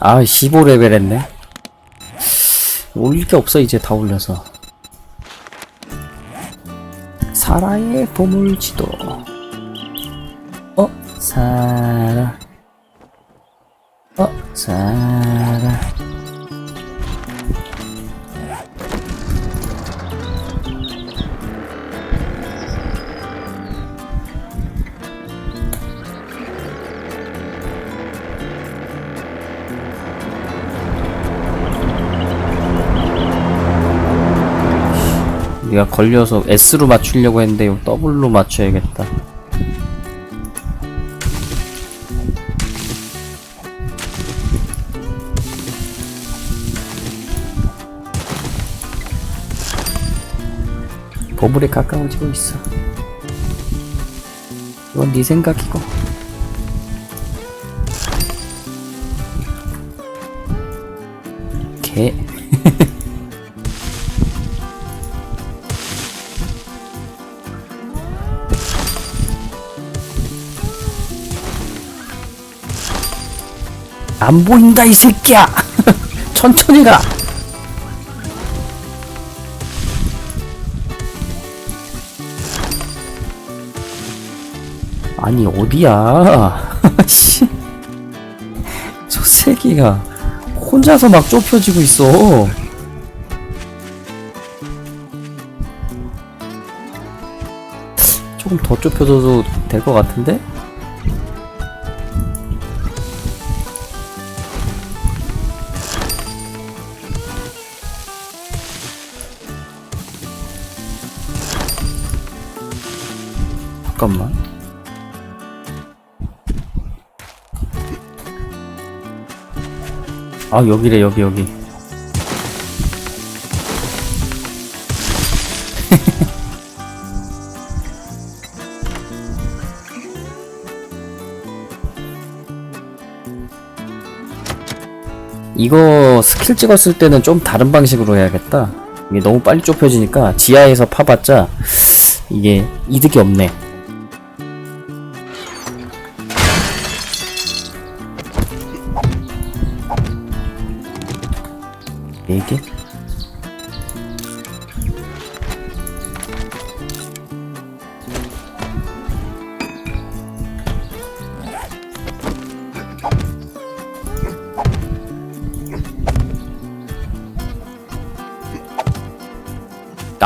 아 15레벨 했네 올릴 게 없어 이제 다 올려서 사라의 보물지도 어? 사라 어? 사라 내가 걸려서 S로 맞추려고 했는데 이거 W로 맞춰야겠다. 보물에 가까워지고 있어. 이건 네 생각이고. 개 안 보인다 이 새끼야 천천히 가 아니 어디야 씨. 저 새끼가 혼자서 막 좁혀지고 있어 조금 더 좁혀져도 될 것 같은데? 잠깐만. 아, 여기래, 여기, 여기. 이거 스킬 찍었을 때는 좀 다른 방식으로 해야겠다. 이게 너무 빨리 좁혀지니까 지하에서 파봤자 이게 이득이 없네. 네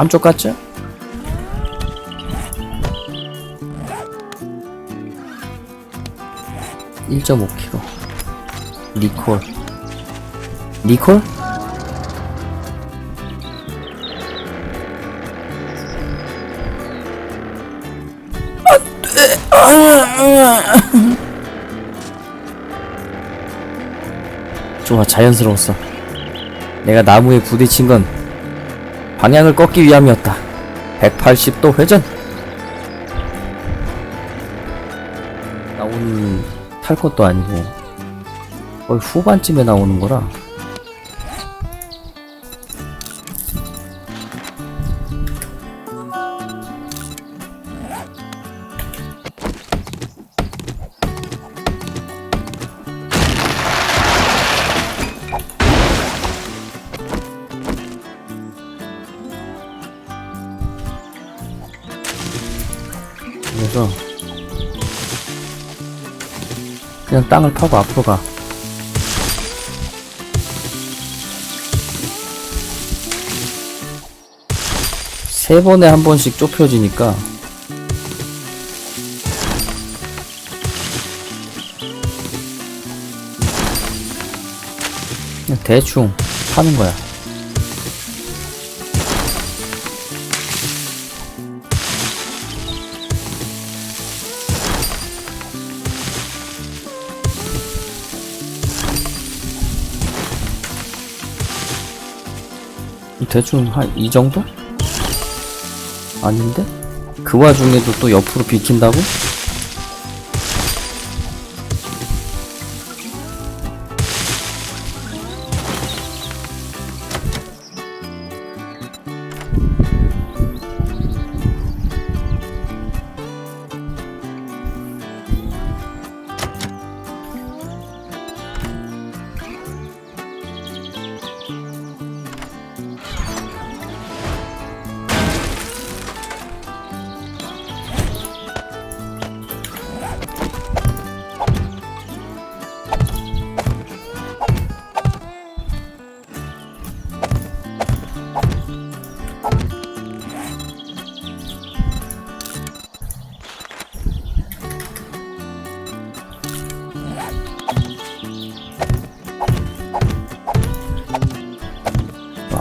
깜쪽 같죠? (1.5kg) 리콜. 리콜? 좋아 자연스러웠어. 내가 나무에 부딪힌 건 방향을 꺾기 위함이었다. 180도 회전. 나온 탈 것도 아니고 거의 후반쯤에 나오는 거라 땅을 파고 앞으로 가. 세 번에 한 번씩 좁혀지니까 대충 파는 거야. 대충 한 이 정도? 아닌데? 그 와중에도 또 옆으로 비킨다고?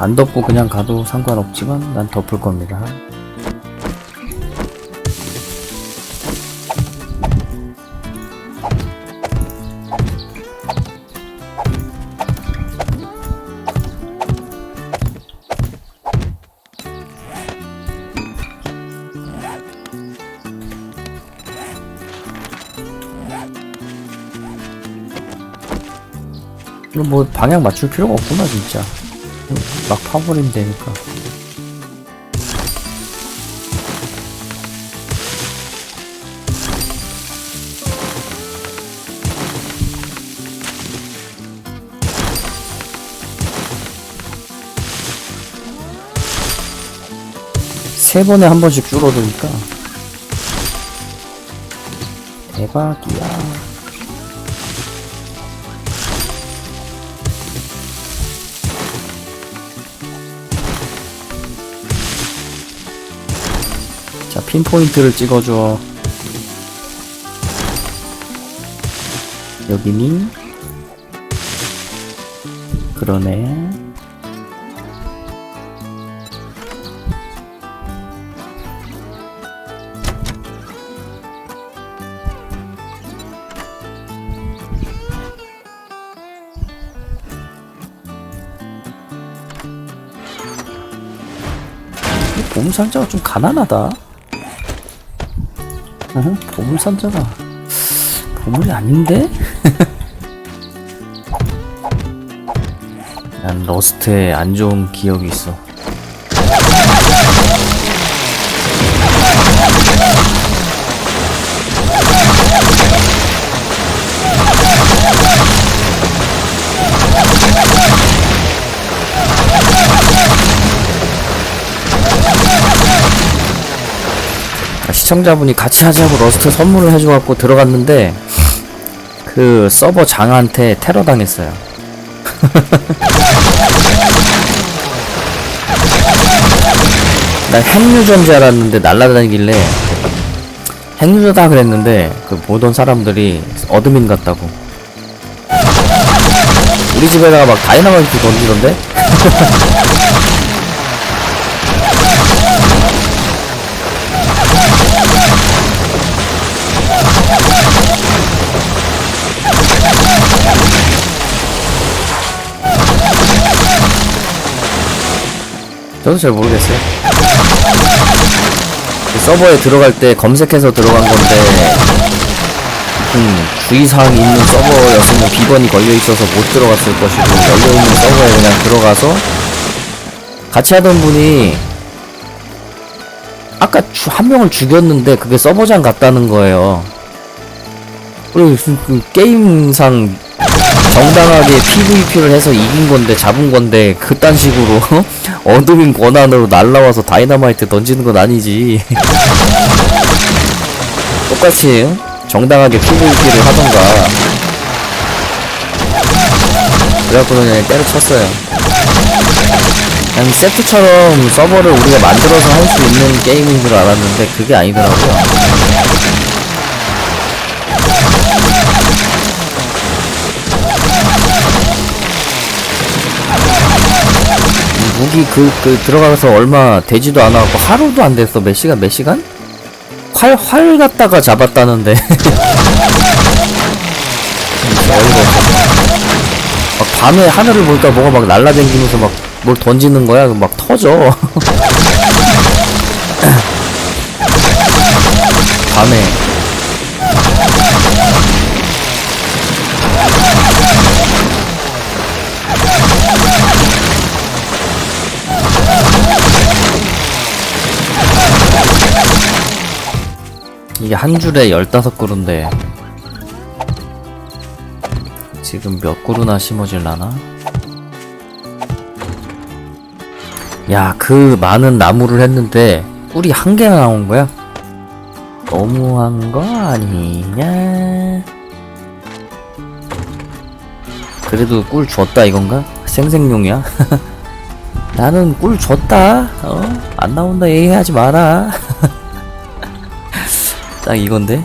안 덮고 그냥 가도 상관없지만 난 덮을 겁니다. 이거 뭐 방향 맞출 필요가 없구나 진짜. 막 파버리면 되니까. 세 번에 한 번씩 줄어드니까 대박이야. 핀포인트를 찍어줘. 여기니? 그러네. 이 보물상자가 좀 가난하다. 어? 보물 상자가 보물이 아닌데? 난 러스트에 안 좋은 기억이 있어. 시청자분이 같이 하자고 러스트 선물을 해줘갖고 들어갔는데 그 서버 장한테 테러 당했어요. 난 핵유저인 줄 알았는데 날라다니길래 핵유저다 그랬는데 그 보던 사람들이 어드민 같다고. 우리 집에다가 막 다이나마이트 던지던데? 저도 잘 모르겠어요. 그 서버에 들어갈 때 검색해서 들어간 건데, 음, 주의사항이 있는 서버였으면 비번이 걸려있어서 못 들어갔을 것이고, 열려있는 서버에 그냥 들어가서, 같이 하던 분이, 아까 주- 한 명을 죽였는데, 그게 서버장 같다는 거예요. 그리고 게임상 정당하게 PVP를 해서 이긴 건데 잡은 건데 그딴 식으로 어드민 권한으로 날라와서 다이너마이트 던지는 건 아니지. 똑같이 응? 정당하게 PVP를 하던가. 그래갖고 그냥 때려쳤어요. 그냥 세트처럼 서버를 우리가 만들어서 할 수 있는 게임인 줄 알았는데 그게 아니더라고요 무기 그, 그 들어가서 얼마 되지도 않아갖고 하루도 안 됐어 몇 시간 몇 시간? 활, 활 갖다가 잡았다는데. 막 밤에 하늘을 보니까 뭐가 막 날라다니면서 막 뭘 던지는 거야? 막 터져 이게 한 줄에 15그루인데 지금 몇 그루나 심어질라나? 야, 그 많은 나무를 했는데 꿀이 한 개나 나온 거야? 너무한 거 아니냐? 그래도 꿀 줬다 이건가? 생생용이야? 나는 꿀 줬다. 어? 안 나온다 얘기하지 마라. 딱 이건데?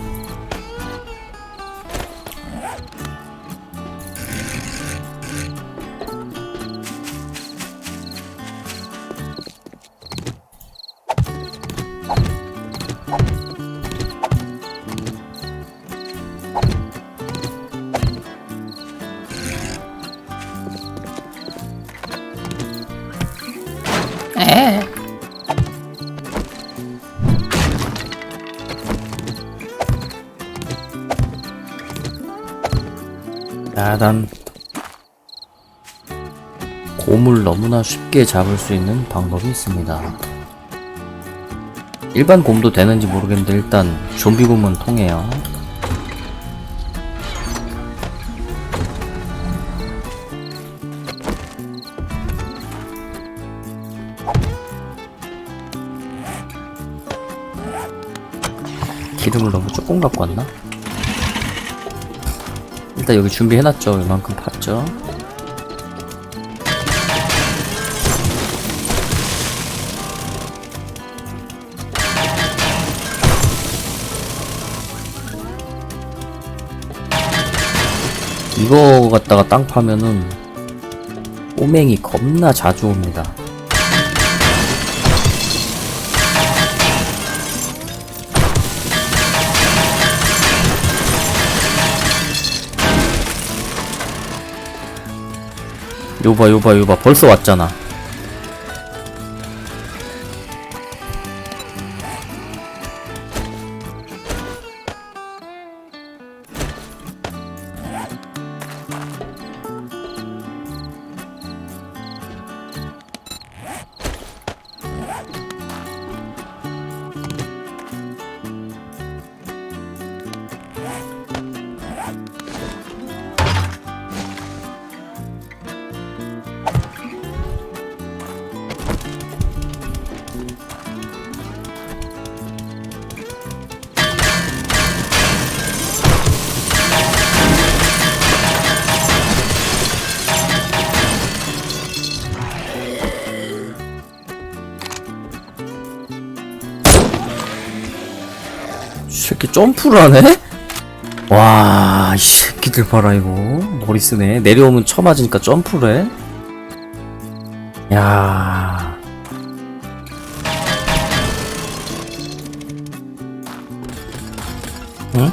야단 곰을 너무나 쉽게 잡을 수 있는 방법이 있습니다. 일반 곰도 되는지 모르겠는데 일단 좀비 곰은 통해요. 기름을 너무 조금 갖고 왔나? 일단 여기 준비해놨죠. 이만큼 팠죠. 이거 갖다가 땅 파면은 꼬맹이 겁나 자주 옵니다. 요봐 요봐 요봐. 벌써 왔잖아 새끼 점프를 하네? 와, 이 새끼들 봐라, 이거. 머리 쓰네. 내려오면 쳐맞으니까 점프를 해. 야. 응?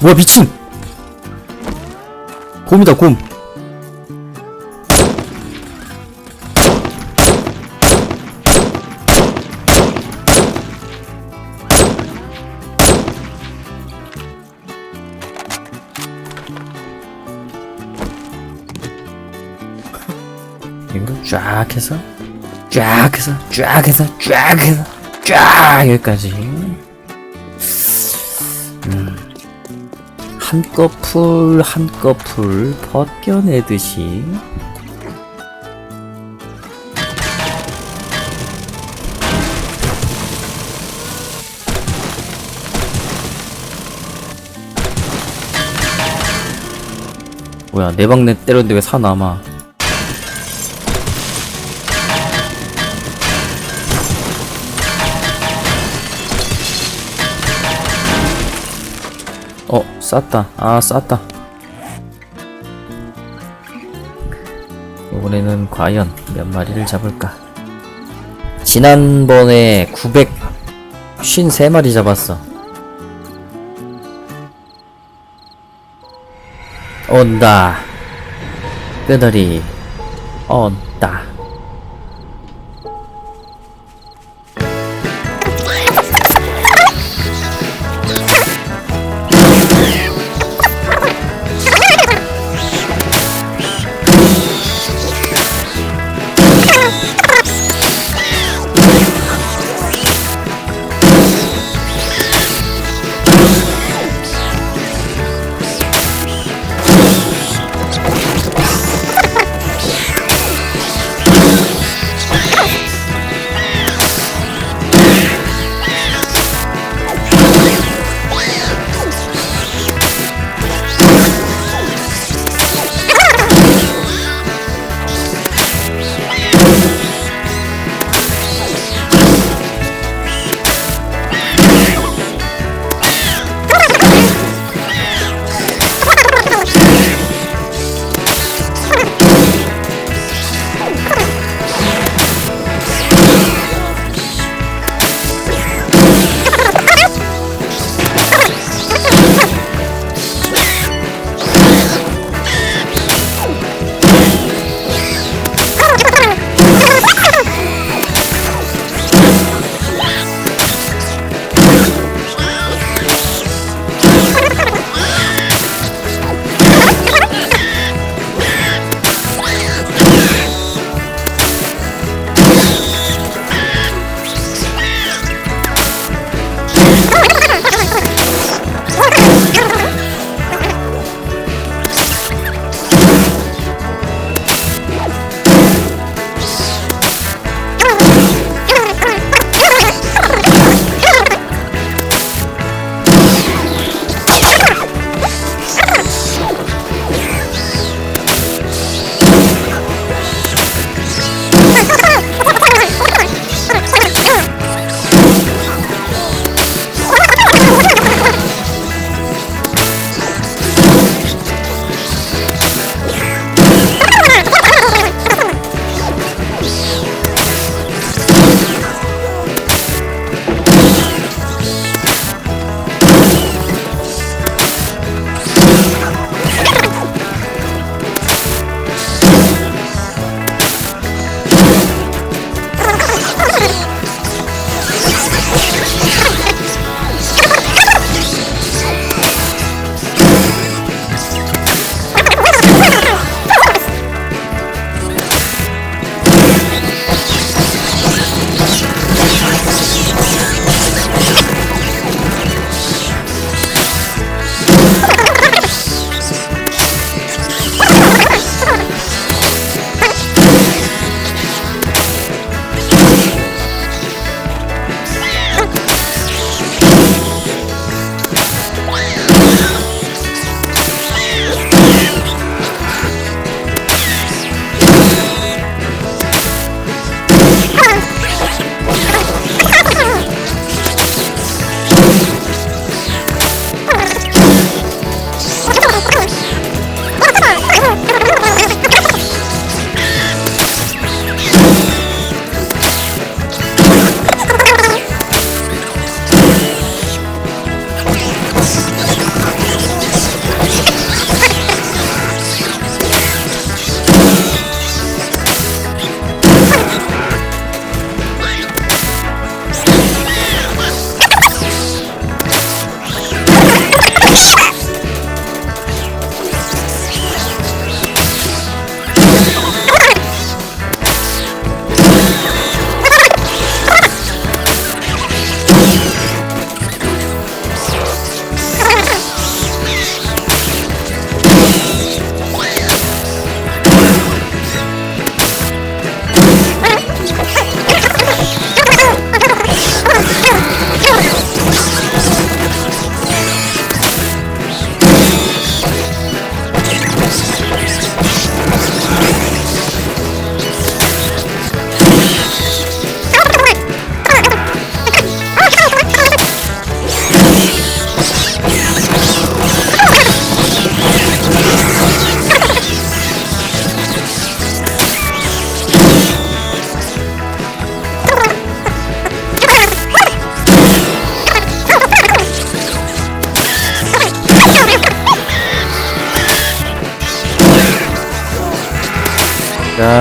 뭐야, 미친! 곰이다, 곰. 쫙 해서 쫙 해서 쫙 해서 쫙 해서 쫙 여기까지. 음, 한꺼풀 한꺼풀 벗겨내듯이. 뭐야 내 방내 때렸는데 왜 사 남아 쌌다. 아, 쌌다. 이번에는 과연 몇 마리를 잡을까? 지난번에 953마리 잡았어. 온다. 끄더리. 온다.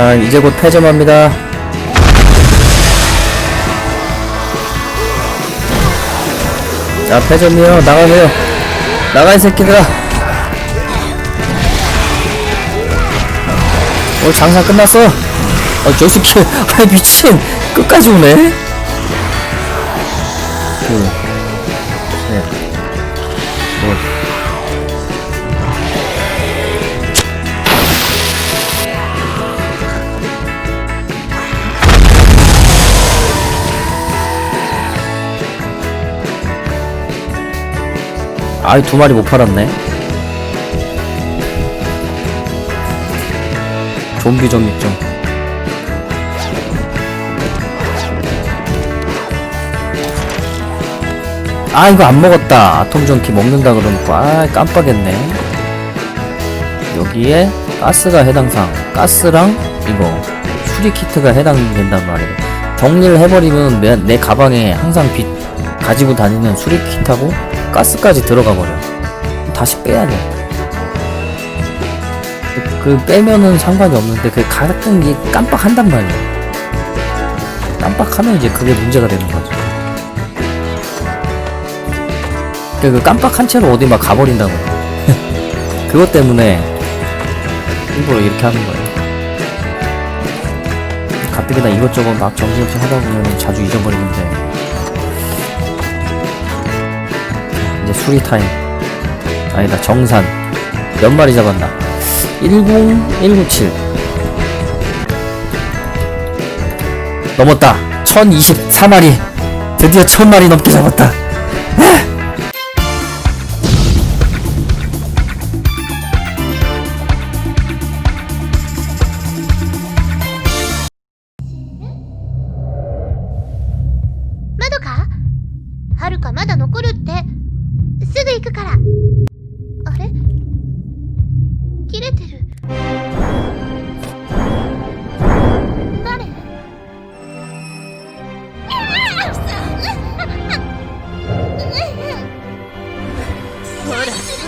자, 이제 곧 패점합니다. 자, 패점이요. 나가세요. 나가, 이 새끼들아. 어, 장사 끝났어. 어, 저 새끼. 아, 미친. 끝까지 오네. 둘, 셋, 아이 두 마리 못 팔았네. 좀비 정육점. 아 이거 안 먹었다. 아톰 전기 먹는다 그러니까 아 깜빡했네. 여기에 가스가 해당상, 가스랑 이거 수리 키트가 해당된단 말이에요. 정리를 해버리면 내, 내 가방에 항상 비, 가지고 다니는 수리 키트하고 가스까지 들어가 버려. 다시 빼야 돼. 그, 그 빼면은 상관이 없는데 그 가끔 게 깜빡한단 말이야. 깜빡하면 이제 그게 문제가 되는 거죠. 그, 그 깜빡한 채로 어디 막 가버린다고. 그것 때문에 일부러 이렇게 하는 거예요. 가뜩이나 이것저것 막 정신없이 하다 보면 자주 잊어버리는데 이제 수리 타임. 아니다 정산. 몇 마리 잡았나? 10197 넘었다. 1024마리. 드디어 1000마리 넘게 잡았다「 could.